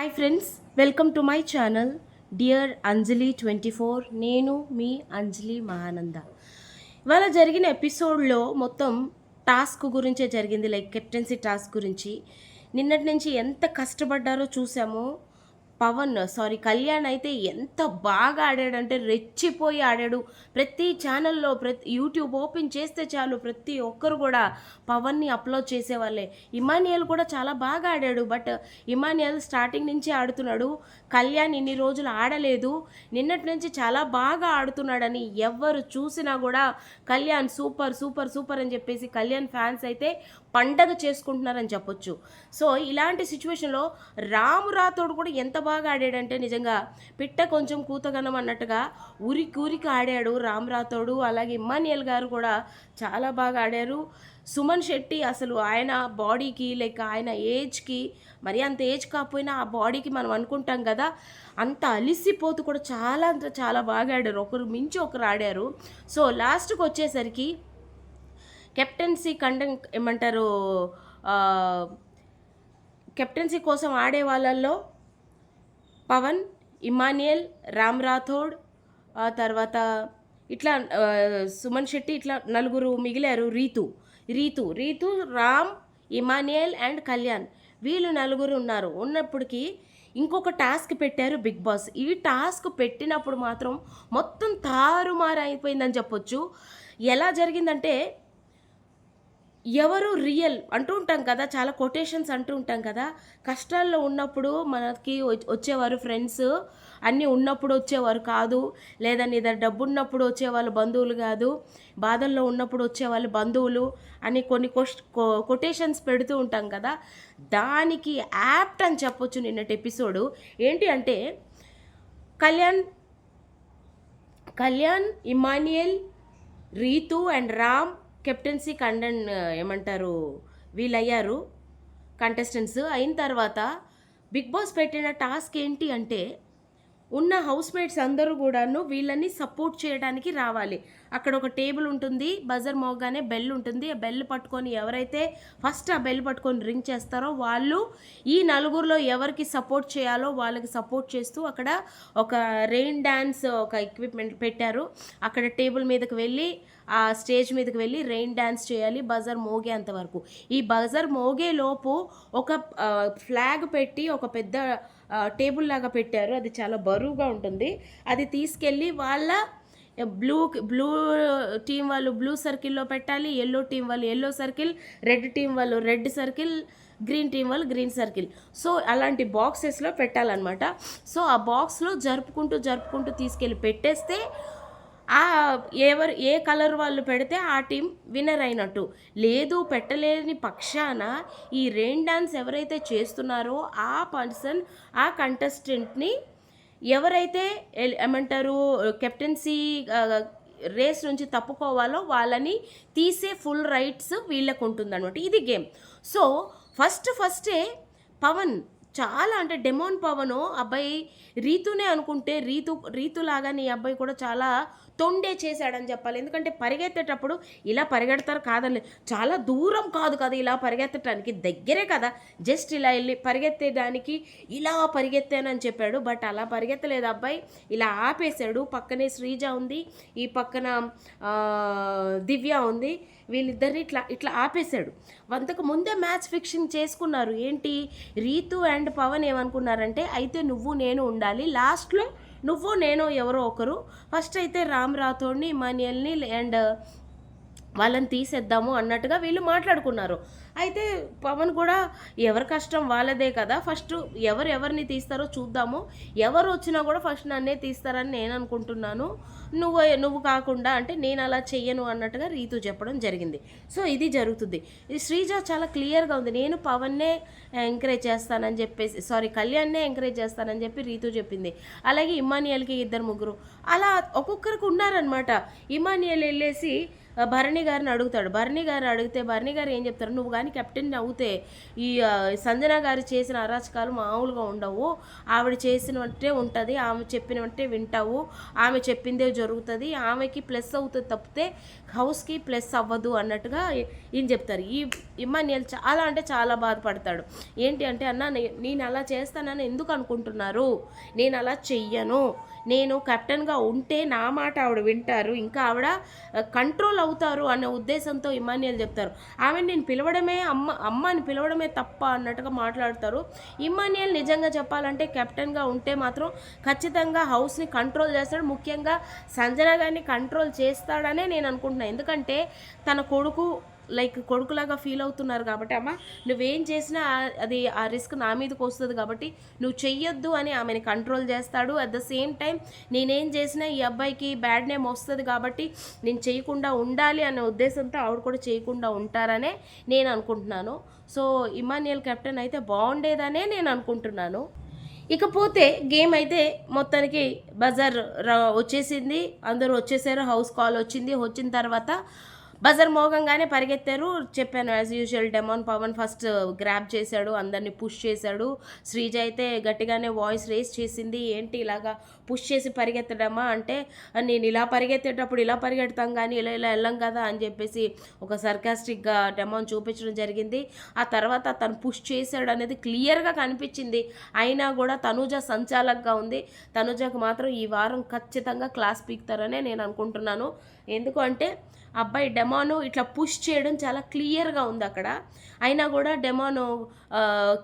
Hi friends welcome to my channel dear Anjali twenty four నేను మీ అంజలి మహానంద ఇవాళ జరిగిన ఎపిసోడ్లో మొత్తం టాస్క్ గురించే జరిగింది లైక్ కెప్టెన్సీ టాస్క్ గురించి. నిన్నటి నుంచి ఎంత కష్టపడ్డారో చూసాము. పవన్ సారీ కళ్యాణ్ అయితే ఎంత బాగా ఆడాడంటే రెచ్చిపోయి ఆడాడు. ప్రతి ఛానల్లో ప్రతి యూట్యూబ్ ఓపెన్ చేస్తే చాలు ప్రతి ఒక్కరు కూడా పవన్ని అప్లోడ్ చేసేవాళ్ళే. ఇమానియల్ కూడా చాలా బాగా ఆడాడు బట్ ఇమానియల్ స్టార్టింగ్ నుంచి ఆడుతున్నాడు. కళ్యాణ్ ఇన్ని రోజులు ఆడలేదు. నిన్నటి నుంచి చాలా బాగా ఆడుతున్నాడని ఎవరు చూసినా కూడా కళ్యాణ్ సూపర్ సూపర్ సూపర్ అని చెప్పేసి కళ్యాణ్ ఫ్యాన్స్ అయితే పండగ చేసుకుంటున్నారని చెప్పొచ్చు. సో ఇలాంటి సిచ్యువేషన్లో రామురాతోడు కూడా ఎంత బాగా ఆడాడంటే నిజంగా పిట్ట కొంచెం కూతగనం అన్నట్టుగా ఉరికి ఉరికి ఆడాడు రామ్ రాథోడు. అలాగే ఇమ్మానియల్ గారు కూడా చాలా బాగా ఆడారు. సుమన్ శెట్టి అసలు ఆయన బాడీకి లైక్ ఆయన ఏజ్కి మరి అంత ఏజ్ కాకపోయినా ఆ బాడీకి మనం అనుకుంటాం కదా అంత అలిసిపోతూ కూడా చాలా అంత చాలా బాగా ఆడారు. ఒకరు మించి ఒకరు ఆడారు. సో లాస్ట్కి వచ్చేసరికి కెప్టెన్సీ కండం ఏమంటారు కెప్టెన్సీ కోసం ఆడే వాళ్ళల్లో పవన్ ఇమానియల్ రామ్ రాథోడ్ తర్వాత ఇట్లా సుమన్ శెట్టి ఇట్లా నలుగురు మిగిలారు Ritu. Ritu Ritu Ram Emmanuel and Kalyan. వీళ్ళు నలుగురు ఉన్నారు. ఉన్నప్పటికీ ఇంకొక టాస్క్ పెట్టారు బిగ్ బాస్. ఈ టాస్క్ పెట్టినప్పుడు మాత్రం మొత్తం తారుమారు అయిపోయిందని చెప్పొచ్చు. ఎలా జరిగిందంటే ఎవరు రియల్ అంటూ ఉంటాం కదా చాలా కొటేషన్స్ అంటూ ఉంటాం కదా. కష్టాల్లో ఉన్నప్పుడు మనకి వచ్చేవారు ఫ్రెండ్స్ అన్నీ ఉన్నప్పుడు వచ్చేవారు కాదు. లేదా నీ దగ్గర డబ్బు ఉన్నప్పుడు వచ్చేవాళ్ళు బంధువులు కాదు. బాధల్లో ఉన్నప్పుడు వచ్చేవాళ్ళు బంధువులు అని కొన్ని కొటేషన్స్ పెడుతూ ఉంటాం కదా. దానికి యాప్ట్ అని చెప్పొచ్చు నిన్నటి ఎపిసోడు ఏంటి అంటే Kalyan Kalyan Emmanuel Ritu and Ram captaincy contender ఏమంటారు వీళ్ళయ్యారు కంటెస్టెంట్స్ అయిన తర్వాత బిగ్ బాస్ పెట్టిన టాస్క్ ఏంటి అంటే ఉన్న హౌస్మేట్స్ అందరూ కూడాను వీళ్ళని సపోర్ట్ చేయడానికి రావాలి. అక్కడ ఒక టేబుల్ ఉంటుంది బజర్ మోగానే బెల్ ఉంటుంది. ఆ బెల్ పట్టుకొని ఎవరైతే ఫస్ట్ ఆ బెల్ పట్టుకొని రింగ్ చేస్తారో వాళ్ళు ఈ నలుగురిలో ఎవరికి సపోర్ట్ చేయాలో వాళ్ళకి సపోర్ట్ చేస్తూ అక్కడ ఒక రెయిన్ డ్యాన్స్ ఒక ఎక్విప్మెంట్ పెట్టారు. అక్కడ టేబుల్ మీదకి వెళ్ళి ఆ స్టేజ్ మీదకి వెళ్ళి రెయిన్ డ్యాన్స్ చేయాలి బజర్ మోగేంత వరకు. ఈ బజర్ మోగే లోపు ఒక ఫ్లాగ్ పెట్టి ఒక పెద్ద టేబుల్ లాగా పెట్టారు. అది చాలా బరువుగా ఉంటుంది. అది తీసుకెళ్ళి వాళ్ళ బ్లూ బ్లూ టీం వాళ్ళు బ్లూ సర్కిల్లో పెట్టాలి. ఎల్లో టీం వాళ్ళు ఎల్లో సర్కిల్ రెడ్ టీం వాళ్ళు రెడ్ సర్కిల్ గ్రీన్ టీం వాళ్ళు గ్రీన్ సర్కిల్. సో అలాంటి బాక్సెస్లో పెట్టాలన్నమాట. సో ఆ బాక్స్లో జరుపుకుంటూ జరుపుకుంటూ తీసుకెళ్ళి పెట్టేస్తే ఆ ఎవరు ఏ కలర్ వాళ్ళు పెడితే ఆ టీం విన్నర్ అయినట్టు. లేదు పెట్టలేని పక్షాన ఈ రెయిన్ డాన్స్ ఎవరైతే చేస్తున్నారో ఆ పర్సన్ ఆ కంటెస్టెంట్ని ఎవరైతే ఏమంటారు కెప్టెన్సీ రేస్ నుంచి తప్పుకోవాలో వాళ్ళని తీసే ఫుల్ రైట్స్ వీళ్ళకు ఉంటుందన్నమాట ఇది గేమ్. సో ఫస్ట్ ఫస్టే పవన్ చాలా అంటే డెమోన్ పవన్ అబ్బాయి రీతునే అనుకుంటే రీతు రీతులాగానే ఈ అబ్బాయి కూడా చాలా తొండే చేశాడని చెప్పాలి. ఎందుకంటే పరిగెత్తేటప్పుడు ఇలా పరిగెడతారు కాదని. చాలా దూరం కాదు కదా ఇలా పరిగెత్తడానికి దగ్గరే కదా. జస్ట్ ఇలా వెళ్ళి పరిగెత్తేదానికి ఇలా పరిగెత్తానని చెప్పాడు. బట్ అలా పరిగెత్తలేదు అబ్బాయి. ఇలా ఆపేశాడు. పక్కనే శ్రీజ ఉంది. ఈ పక్కన దివ్య ఉంది. వీళ్ళిద్దరిని ఇట్లా ఇట్లా ఆపేశాడు. అంతకు ముందే మ్యాచ్ ఫిక్షన్ చేసుకున్నారు. ఏంటి? రీతు అండ్ పవన్ ఏమనుకున్నారంటే అయితే నువ్వు నేను ఉండాలి. లాస్ట్లో నువ్వు నేను ఎవరో ఒకరు. ఫస్ట్ అయితే రామ్ రాథోడ్ని ఇమానియల్ని అండ్ వాళ్ళని తీసేద్దాము అన్నట్టుగా వీళ్ళు మాట్లాడుకున్నారు. అయితే పవన్ కూడా ఎవరి కష్టం వాళ్ళదే కదా ఫస్ట్ ఎవరు ఎవరిని తీస్తారో చూద్దాము. ఎవరు వచ్చినా కూడా ఫస్ట్ నన్నే తీస్తారని నేను అనుకుంటున్నాను. నువ్వు నువ్వు కాకుండా అంటే నేను అలా చెయ్యను అన్నట్టుగా రీతు చెప్పడం జరిగింది. సో ఇది జరుగుతుంది. ఇది శ్రీజ చాలా క్లియర్గా ఉంది. నేను పవన్నే ఎంకరేజ్ చేస్తానని చెప్పేసి సారీ కళ్యాణ్నే ఎంకరేజ్ చేస్తానని చెప్పి రీతు చెప్పింది. అలాగే ఇమానియల్కి ఇద్దరు ముగ్గురు. అలా ఒక్కొక్కరికి ఉన్నారనమాట ఇమానియల్ వెళ్ళేసి భరణి గారిని అడుగుతాడు. భరణి గారు అడిగితే భరణి గారు ఏం చెప్తారు? నువ్వు కానీ కెప్టెన్ అవుతే ఈ సంజన గారు చేసిన అరాచకాలు మామూలుగా ఉండవు. ఆవిడ చేసినట్టే ఉంటుంది ఆమె చెప్పినట్టే వింటావు. ఆమె చెప్పిందే జరుగుతుంది. ఆమెకి ప్లస్ అవుతుంది తప్పితే హౌస్కి ప్లస్ అవ్వదు అన్నట్టుగా ఈయన చెప్తారు. ఈ ఇమ్మాన్యుయల్ చాలా అంటే చాలా బాధపడతాడు. ఏంటి అంటే అన్న నేను అలా చేస్తానని ఎందుకు అనుకుంటున్నారు? నేను అలా చెయ్యను. నేను కెప్టెన్గా ఉంటే నా మాట ఆవిడ వింటారు ఇంకా ఆవిడ కంట్రోల్ అవుతారు అనే ఉద్దేశంతో ఇమాన్యుయల్ చెప్తారు. ఆమె నేను పిలవడమే అమ్మ అమ్మ అని పిలవడమే తప్ప అన్నట్టుగా మాట్లాడతారు. ఇమాన్యుయల్ నిజంగా చెప్పాలంటే కెప్టెన్గా ఉంటే మాత్రం ఖచ్చితంగా హౌస్ని కంట్రోల్ చేస్తాడు. ముఖ్యంగా సంజన గారిని కంట్రోల్ చేస్తాడనే నేను అనుకుంటున్నాను. ఎందుకంటే తన కొడుకు లైక్ కొడుకులాగా ఫీల్ అవుతున్నారు కాబట్టి అమ్మ నువ్వేం చేసినా అది ఆ రిస్క్ నా మీదకి వస్తుంది కాబట్టి నువ్వు చెయ్యొద్దు అని ఆమెని కంట్రోల్ చేస్తాడు. అట్ ద సేమ్ టైం నేనేం చేసినా ఈ అబ్బాయికి బ్యాడ్ నేమ్ వస్తుంది కాబట్టి నేను చేయకుండా ఉండాలి అనే ఉద్దేశంతో ఆవిడ కూడా చేయకుండా ఉంటారనే నేను అనుకుంటున్నాను. సో ఇమాన్యుయల్ కెప్టెన్ అయితే బాగుండేదనే నేను అనుకుంటున్నాను. ఇకపోతే గేమ్ అయితే మొత్తానికి బజార్ వచ్చేసింది. అందరూ వచ్చేసారు హౌస్ కాల్ వచ్చింది. వచ్చిన తర్వాత బజర్ మోగంగానే పరిగెత్తారు. చెప్పాను as usual demon Pawan first grab చేశాడు అందరినీ పుష్ చేశాడు. శ్రీజ అయితే గట్టిగానే వాయిస్ రేస్ చేసింది ఏంటి ఇలాగా పుష్ చేసి పరిగెత్తడమా? అంటే నేను ఇలా పరిగెత్తేటప్పుడు ఇలా పరిగెడతాం కానీ ఇలా ఇలా వెళ్ళాం కదా? అని చెప్పేసి ఒక సర్కాస్టిక్గా డెమోన్ చూపించడం జరిగింది. ఆ తర్వాత తను పుష్ చేశాడు అనేది క్లియర్గా కనిపించింది. అయినా కూడా తనుజ సంచాలకగా ఉంది. తనుజకు మాత్రం ఈ వారం ఖచ్చితంగా క్లాస్ పీకుతారనే నేను అనుకుంటున్నాను. ఎందుకు అంటే అబ్బాయి డెమాను ఇట్లా పుష్ చేయడం చాలా క్లియర్గా ఉంది అక్కడ. అయినా కూడా డెమానోకి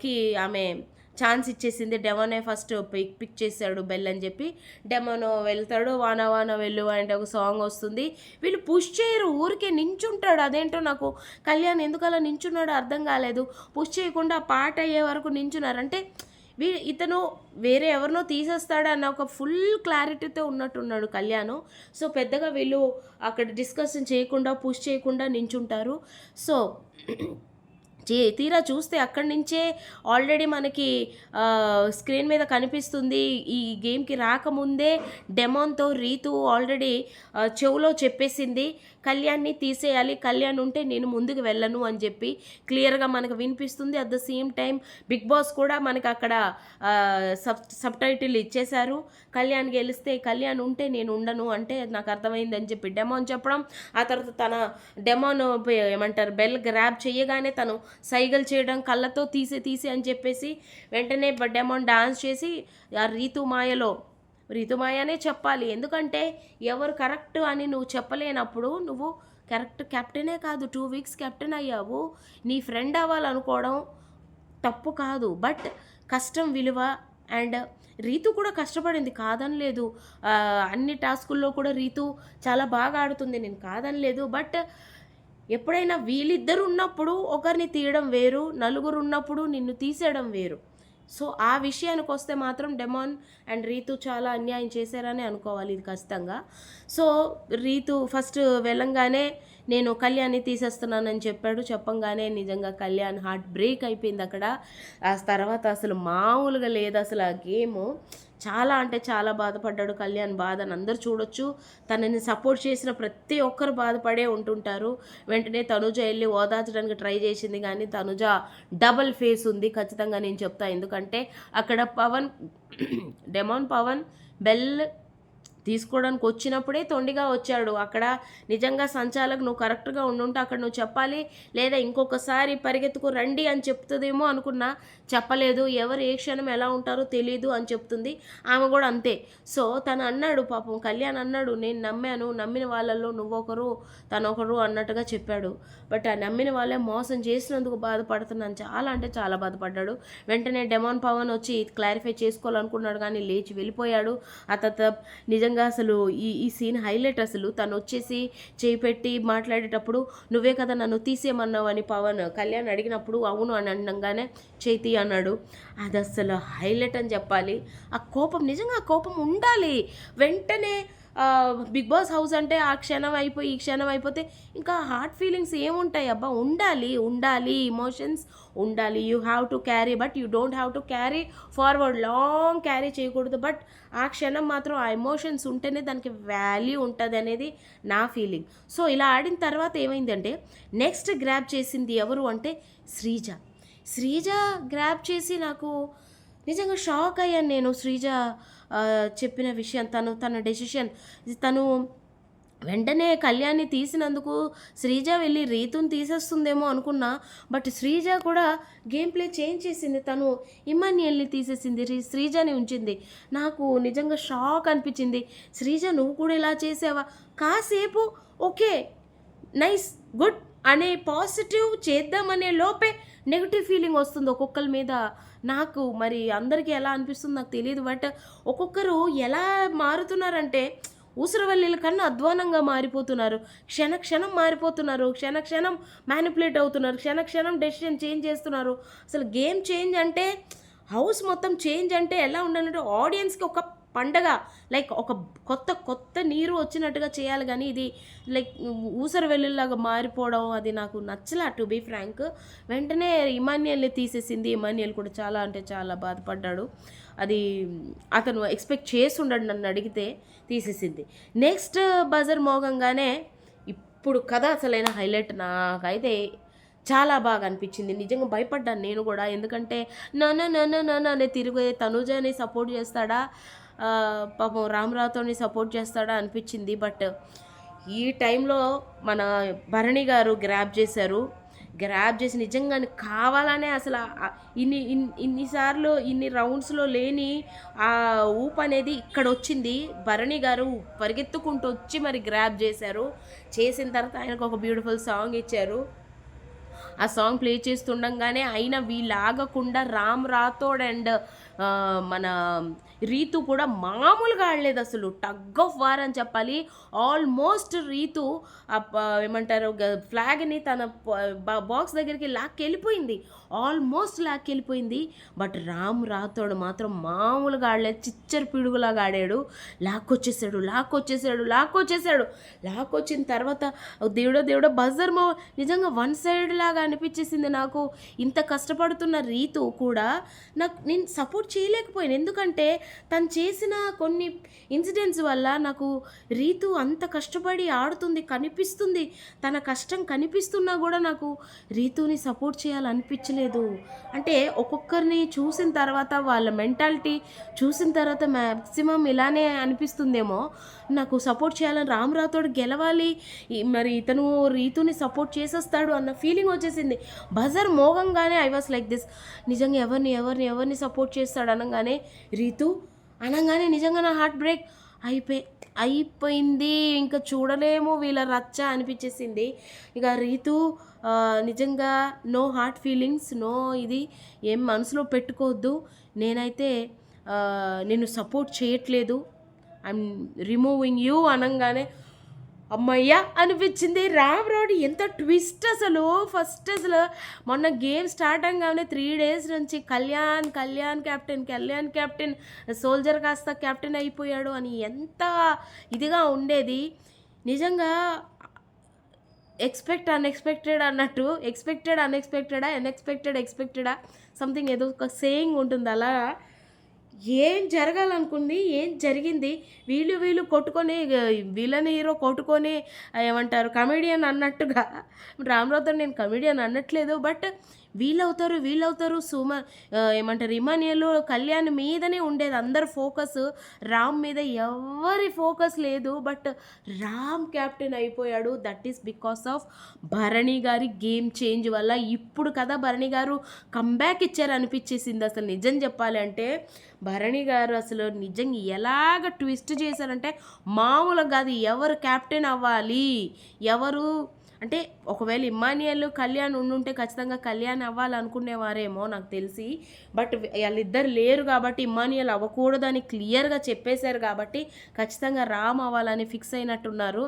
కి ఆమె ఛాన్స్ ఇచ్చేసింది. డెమోనే ఫస్ట్ పిక్ పిక్ చేశాడు బెల్ అని చెప్పి. డెమోనో వెళ్తాడు వాన వాన వెళ్ళు అంటే ఒక సాంగ్ వస్తుంది. వీళ్ళు పుష్ చేయరు ఊరికే నించుంటాడు. అదేంటో నాకు కళ్యాణ్ ఎందుకలా నించున్నాడో అర్థం కాలేదు. పుష్ చేయకుండా పాట అయ్యే వరకు నించున్నారు. అంటే వీ ఇతను వేరే ఎవరినో తీసేస్తాడన్న ఒక ఫుల్ క్లారిటీతో ఉన్నట్టున్నాడు కళ్యాణ్. సో పెద్దగా వీళ్ళు అక్కడ డిస్కషన్ చేయకుండా పుష్ చేయకుండా నించుంటారు. సో తీరా చూస్తే అక్కడి నుంచే ఆల్రెడీ మనకి స్క్రీన్ మీద కనిపిస్తుంది. ఈ గేమ్కి రాకముందే డెమోన్తో రీతు ఆల్రెడీ చెవులో చెప్పేసింది కళ్యాణ్ని తీసేయాలి కళ్యాణ్ ఉంటే నేను ముందుకు వెళ్ళను అని చెప్పి క్లియర్గా మనకు వినిపిస్తుంది. At the same time Bigg Boss కూడా మనకి అక్కడ సబ్ సబ్ టైటిల్ ఇచ్చేశారు. కళ్యాణ్ గెలిస్తే కళ్యాణ్ ఉంటే నేను ఉండను అంటే నాకు అర్థమైంది అని చెప్పి డెమోన్ చెప్పడం ఆ తర్వాత తన డెమోన్ ఏమంటారు బెల్ గ్రాబ్ చేయగానే తను సైగలు చేయడం కళ్ళతో తీసి తీసి అని చెప్పేసి వెంటనే బ- డాన్స్ చేసి ఆ రీతు మాయలో రీతుమాయనే చెప్పాలి. ఎందుకంటే ఎవరు కరెక్ట్ అని నువ్వు చెప్పలేనప్పుడు నువ్వు కరెక్ట్ కెప్టెనే కాదు. టూ వీక్స్ కెప్టెన్ అయ్యావు. నీ ఫ్రెండ్ అవ్వాలనుకోవడం తప్పు కాదు. బట్ కష్టం విలువ అండ్ రీతు కూడా కష్టపడింది. కాదనలేదు. అన్ని టాస్కుల్లో కూడా రీతు చాలా బాగా ఆడుతుంది. నేను కాదనలేదు. బట్ ఎప్పుడైనా వీళ్ళిద్దరు ఉన్నప్పుడు ఒకరిని తీయడం వేరు నలుగురు ఉన్నప్పుడు నిన్ను తీసేయడం వేరు. సో ఆ విషయానికి వస్తే మాత్రం డెమాన్ అండ్ రీతు చాలా అన్యాయం చేశారని అనుకోవాలి ఇది ఖచ్చితంగా. సో రీతు ఫస్ట్ వెళ్ళంగానే నేను కళ్యాణ్ని తీసేస్తున్నానని చెప్పాడు. చెప్పంగానే నిజంగా కళ్యాణ్ హార్ట్ బ్రేక్ అయిపోయింది అక్కడ. ఆ తర్వాత అసలు మామూలుగా లేదు అసలు ఆ గేమ్. చాలా అంటే చాలా బాధపడ్డాడు కళ్యాణ్. బాధను అందరూ చూడొచ్చు. తనని సపోర్ట్ చేసిన ప్రతి ఒక్కరు బాధపడే ఉంటుంటారు. వెంటనే తనుజ వెళ్ళి ఓదార్చడానికి ట్రై చేసింది కానీ తనుజ డబల్ ఫేస్ ఉంది. ఖచ్చితంగా నేను చెప్తా. ఎందుకంటే అక్కడ పవన్ డెమాన్ పవన్ బెల్ తీసుకోవడానికి వచ్చినప్పుడే తొండిగా వచ్చాడు. అక్కడ నిజంగా సంచాలకు నువ్వు కరెక్ట్గా ఉండుంటే అక్కడ నువ్వు చెప్పాలి లేదా ఇంకొకసారి పరిగెత్తుకు రండి అని చెప్తుందేమో అనుకున్నా చెప్పలేదు. ఎవరు ఏ క్షణం ఎలా ఉంటారో తెలియదు అని చెప్తుంది. ఆమె కూడా అంతే. సో తను అన్నాడు పాపం కళ్యాణ్ అన్నాడు నేను నమ్మాను నమ్మిన వాళ్ళల్లో నువ్వొకరు తనొకరు అన్నట్టుగా చెప్పాడు. బట్ ఆ నమ్మిన వాళ్ళే మోసం చేసినందుకు బాధపడుతున్నాను. చాలా అంటే చాలా బాధపడ్డాడు. వెంటనే డెమాన్ పవన్ వచ్చి క్లారిఫై చేసుకోవాలనుకున్నాడు కానీ లేచి వెళ్ళిపోయాడు. అత నిజంగా నిజంగా అసలు ఈ ఈ సీన్ హైలైట్ అసలు. తను వచ్చేసి చేయి పెట్టి మాట్లాడేటప్పుడు నువ్వే కదా నన్ను తీసేయమన్నావు అని పవన్ కళ్యాణ్ అడిగినప్పుడు అవును అని అనగానే చేతి అన్నాడు. అది అసలు హైలైట్ అని చెప్పాలి. ఆ కోపం నిజంగా ఆ కోపం ఉండాలి. వెంటనే బిగ్ బాస్ హౌస్ అంటే ఆ క్షణం అయిపోయి ఈ క్షణం అయిపోతే ఇంకా హార్ట్ ఫీలింగ్స్ ఏముంటాయి? అబ్బా ఉండాలి ఉండాలి ఇమోషన్స్ ఉండాలి. You have to carry but you don't have to carry forward long carry చేయకూడదు. బట్ ఆ క్షణం మాత్రం ఆ ఎమోషన్స్ ఉంటేనే దానికి వాల్యూ ఉంటుంది అనేది నా ఫీలింగ్ సో ఇలా ఆడిన తర్వాత ఏమైందంటే నెక్స్ట్ గ్రాప్ చేసింది ఎవరు అంటే శ్రీజ. శ్రీజ గ్రాప్ చేసి నాకు నిజంగా షాక్ అయ్యాను నేను. శ్రీజ చెప్పిన విషయం తను తన డెసిషన్ తను వెంటనే కళ్యాణ్ని తీసినందుకు శ్రీజ వెళ్ళి రీతుని తీసేస్తుందేమో అనుకున్నా బట్ శ్రీజ కూడా గేమ్ ప్లే చేంజ్ చేసింది. తను ఇమాన్యుయల్ని తీసేసింది శ్రీజని ఉంచింది. నాకు నిజంగా షాక్ అనిపించింది. శ్రీజ నువ్వు కూడా ఇలా చేసావా? కాసేపు ఓకే నైస్ గుడ్ అనే పాజిటివ్ చేద్దామనే లోపే నెగిటివ్ ఫీలింగ్ వస్తుంది ఒక్కొక్కరి మీద. నాకు మరి అందరికీ ఎలా అనిపిస్తుంది నాకు తెలియదు బట్ ఒక్కొక్కరు ఎలా మారుతున్నారంటే ఊసరవల్లిల కన్నా అధ్వానంగా మారిపోతున్నారు. క్షణ క్షణం మారిపోతున్నారు క్షణ క్షణం మ్యానిపులేట్ అవుతున్నారు క్షణ క్షణం డెసిషన్ చేంజ్ చేస్తున్నారు. అసలు గేమ్ చేంజ్ అంటే హౌస్ మొత్తం చేంజ్ అంటే ఎలా ఉండాలంటే ఆడియన్స్కి ఒక పండగ లైక్ ఒక కొత్త కొత్త నీరు వచ్చినట్టుగా చేయాలి కానీ ఇది లైక్ ఊసర వెల్లుల్లాగా మారిపోవడం అది నాకు నచ్చలా టు బీ ఫ్రాంక్ వెంటనే ఇమాన్యుయల్ని తీసేసింది. ఇమాన్యుయల్ కూడా చాలా అంటే చాలా బాధపడ్డాడు. అది అతను ఎక్స్పెక్ట్ చేసి ఉండడు నన్ను అడిగితే తీసేసింది. నెక్స్ట్ బజర్ మోగంగానే ఇప్పుడు కథ అసలైన హైలైట్ నాకైతే చాలా బాగా అనిపించింది. నిజంగా భయపడ్డాను నేను కూడా. ఎందుకంటే నాన్న నాన్న నాన్న అనే తిరిగే తనుజని సపోర్ట్ చేస్తాడా? పాపం రామరావుతోని సపోర్ట్ చేస్తాడా అనిపించింది బట్ ఈ టైంలో మన భరణి గారు గ్రాప్ చేశారు. గ్రాప్ చేసి నిజంగానే కావాలనే అసలు ఇన్ని ఇన్- ఇన్నిసార్లు ఇన్ని రౌండ్స్లో లేని ఆ ఊపు అనేది ఇక్కడ వచ్చింది. భరణి గారు పరిగెత్తుకుంటూ వచ్చి మరి గ్రాప్ చేశారు. చేసిన తర్వాత ఆయనకు ఒక బ్యూటిఫుల్ సాంగ్ ఇచ్చారు. ఆ సాంగ్ ప్లే చేస్తుండగానే అయినా వీళ్ళాగకుండా రామ్ రాథోడ్ అండ్ మన రీతు కూడా మామూలుగా ఆడలేదు అసలు. టగ్ ఆఫ్ వార్ అని చెప్పాలి. ఆల్మోస్ట్ రీతు ఏమంటారు ఫ్లాగ్ని తన బాక్స్ దగ్గరికి లాక్కి వెళ్ళిపోయింది ఆల్మోస్ట్ లాక్కి వెళ్ళిపోయింది బట్ రామ్ రాథోడ్ మాత్రం మామూలుగా ఆడలేదు. చిచ్చరి పిడుగులాగా ఆడాడు. లాక్కొచ్చేసాడు లాక్కొచ్చేసాడు లాక్కొచ్చేసాడు. లాక్కొచ్చిన తర్వాత దేవుడో దేవుడో బజర్ మో నిజంగా వన్ సైడ్ లాగా అనిపించేసింది నాకు. ఇంత కష్టపడుతున్న రీతు కూడా నాకు నేను సపోర్ట్ చేయలేకపోయాను. ఎందుకంటే తను చేసిన కొన్ని ఇన్సిడెంట్స్ వల్ల నాకు రీతు అంత కష్టపడి ఆడుతుంది కనిపిస్తుంది. తన కష్టం కనిపిస్తున్నా కూడా నాకు రీతుని సపోర్ట్ చేయాలనిపించలేదు. అంటే ఒక్కొక్కరిని చూసిన తర్వాత వాళ్ళ మెంటాలిటీ చూసిన తర్వాత మ్యాక్సిమం ఇలానే అనిపిస్తుందేమో. నాకు సపోర్ట్ చేయాలని రామరావుతోడు గెలవాలి. మరి ఇతను రీతుని సపోర్ట్ చేసేస్తాడు అన్న ఫీలింగ్ వచ్చేసింది. బజర్ మోగంగానే ఐ వాస్ లైక్ దిస్. నిజంగా ఎవరిని ఎవరిని ఎవరిని సపోర్ట్ చేస్తాడు అనగానే రీతు అనగానే నిజంగా నా హార్ట్ బ్రేక్ అయిపోయి అయిపోయింది. ఇంకా చూడలేము. వీళ్ళ రచ్చ అనిపించేసింది. ఇక రీతు నిజంగా నో హార్ట్ ఫీలింగ్స్ నో ఇది ఏం మనసులో పెట్టుకోవద్దు. నేనైతే నేను సపోర్ట్ చేయట్లేదు. ఐఎమ్ రిమూవింగ్ యూ అనగానే అమ్మయ్య అనిపించింది. రామ్ రోడ్ ఎంత ట్విస్ట్ అసలు ఫస్ట్ అసలు. మొన్న గేమ్ స్టార్ట్ అవగానే త్రీ డేస్ నుంచి Kalyan Kalyan captain Kalyan captain soldier కాస్త కెప్టెన్ అయిపోయాడు అని ఎంత ఇదిగా ఉండేది. నిజంగా ఎక్స్పెక్ట్ అన్ఎక్స్పెక్టెడ్ అన్నట్టు ఎక్స్పెక్టెడ్ అన్ఎక్స్పెక్టెడా అన్ఎక్స్పెక్టెడ్ ఎక్స్పెక్టెడా సంథింగ్ ఏదో ఒక సేయింగ్ ఉంటుంది అలా. ఏం జరగాలనుకుంది? ఏం జరిగింది? వీళ్ళు వీళ్ళు కొట్టుకొని వీళ్ళని హీరో కొట్టుకొని ఏమంటారు కమెడియన్ అన్నట్టుగా. రామరావుతో నేను కమెడియన్ అనట్లేదు బట్ వీళ్ళవుతారు వీళ్ళవుతారు. సుమ ఏమంటారు ఇమానియలు కళ్యాణ్ మీదనే ఉండేది. అందరు ఫోకస్ రామ్ మీద. ఎవరి ఫోకస్ లేదు బట్ రామ్ క్యాప్టెన్ అయిపోయాడు. That is because of Bharani గారి గేమ్ చేంజ్ వల్ల. ఇప్పుడు కదా భరణి గారు కంబ్యాక్ ఇచ్చారు అనిపించేసింది అసలు నిజం చెప్పాలి అంటే భరణి గారు అసలు నిజంగా ఎలాగ ట్విస్ట్ చేశారంటే మామూలుగా కాదు. ఎవరు క్యాప్టెన్ అవ్వాలి? ఎవరు అంటే ఒకవేళ ఇమ్మానియల్ కళ్యాణ్ ఉండుంటే ఖచ్చితంగా కళ్యాణ్ అవ్వాలనుకునేవారేమో నాకు తెలిసి. బట్ వాళ్ళిద్దరు లేరు కాబట్టి ఇమ్మానియల్ అవ్వకూడదని క్లియర్గా చెప్పేశారు కాబట్టి ఖచ్చితంగా రామ్ అవ్వాలని ఫిక్స్ అయినట్టున్నారు.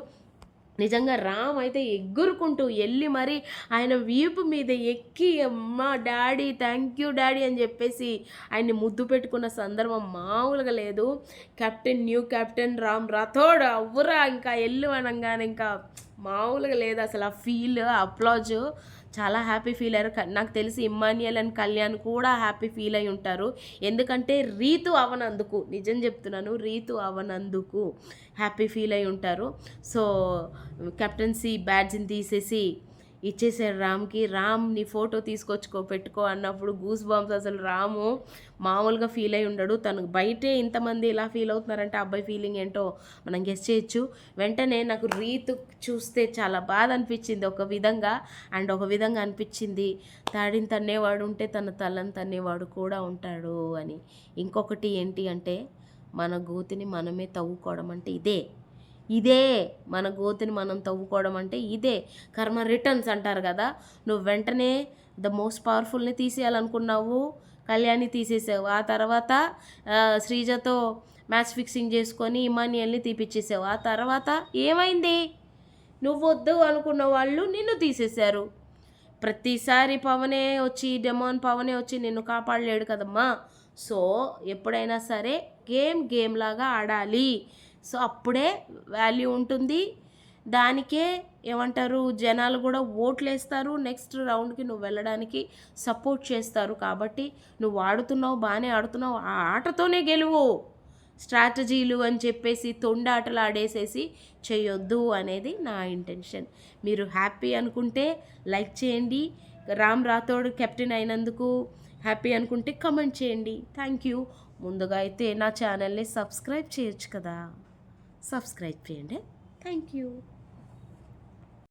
నిజంగా రామ్ అయితే ఎగురుకుంటూ వెళ్ళి మరి ఆయన వీపు మీద ఎక్కి అమ్మ డాడీ థ్యాంక్ యూ డాడీ అని చెప్పేసి ఆయన్ని ముద్దు పెట్టుకున్న సందర్భం మామూలుగా లేదు. Captain new captain Ram Rathod అవ్వరా ఇంకా వెళ్ళు అనగానే ఇంకా మామూలుగా లేదు అసలు ఆ ఫీల్ అప్లాజ్. చాలా హ్యాపీ ఫీల్ అయ్యారు. నాకు తెలిసి ఇమ్మాన్యుయల్ అండ్ కళ్యాణ్ కూడా హ్యాపీ ఫీల్ అయి ఉంటారు. ఎందుకంటే రీతు అవనందుకు నిజం చెప్తున్నాను రీతు అవనందుకు హ్యాపీ ఫీల్ అయి ఉంటారు. సో కెప్టెన్సీ బ్యాడ్జ్ని తీసేసి ఇచ్చేసారు రామ్కి. రామ్ నీ ఫోటో తీసుకొచ్చుకో పెట్టుకో అన్నప్పుడు గూస్ బాంబ్స్ అసలు రాము మామూలుగా ఫీల్ అయి ఉండడు. తను బయటే ఇంతమంది ఇలా ఫీల్ అవుతున్నారంటే ఆ అబ్బాయి ఫీలింగ్ ఏంటో మనం గెస్ చేయొచ్చు. వెంటనే నాకు రీతు చూస్తే చాలా బాధ అనిపించింది. ఒక విధంగా అండ్ ఒక విధంగా అనిపించింది. తాడిని తన్నేవాడు ఉంటే తన తలని తన్నేవాడు కూడా ఉంటాడు అని. ఇంకొకటి ఏంటి అంటే మన గోతిని మనమే తవ్వుకోవడం అంటే ఇదే. ఇదే మన గోతిని మనం తవ్వుకోవడం అంటే ఇదే. కర్మ రిటర్న్స్ అంటారు కదా. నువ్వు వెంటనే ద మోస్ట్ పవర్ఫుల్ని తీసేయాలనుకున్నావు కళ్యాణి తీసేసావు. ఆ తర్వాత శ్రీజతో మ్యాచ్ ఫిక్సింగ్ చేసుకొని ఇమానియల్ని తీపిచ్చేసావు. ఆ తర్వాత ఏమైంది? నువ్వు వద్దు అనుకున్న వాళ్ళు నిన్ను తీసేశారు. ప్రతిసారి పవనే వచ్చి డెమోన్ పవనే వచ్చి నిన్ను కాపాడలేడు కదమ్మా. సో ఎప్పుడైనా సరే గేమ్ గేమ్ లాగా ఆడాలి. సో అప్పుడే వాల్యూ ఉంటుంది. దానికే ఏమంటారు జనాలు కూడా ఓట్లు వేస్తారు నెక్స్ట్ రౌండ్కి నువ్వు వెళ్ళడానికి సపోర్ట్ చేస్తారు. కాబట్టి నువ్వు ఆడుతున్నావు బాగానే ఆడుతున్నావు ఆ ఆటతోనే గెలువు. స్ట్రాటజీలు అని చెప్పేసి తొండాటలు ఆడేసేసి చేయొద్దు అనేది నా ఇంటెన్షన్. మీరు హ్యాపీ అనుకుంటే లైక్ చేయండి. రామ్ రాథోడ్ కెప్టెన్ అయినందుకు హ్యాపీ అనుకుంటే కమెంట్ చేయండి. Thank you. ముందుగా అయితే నా ఛానల్ని సబ్స్క్రైబ్ చేయొచ్చు కదా. సబ్స్క్రైబ్ చేయండి థ్యాంక్ యూ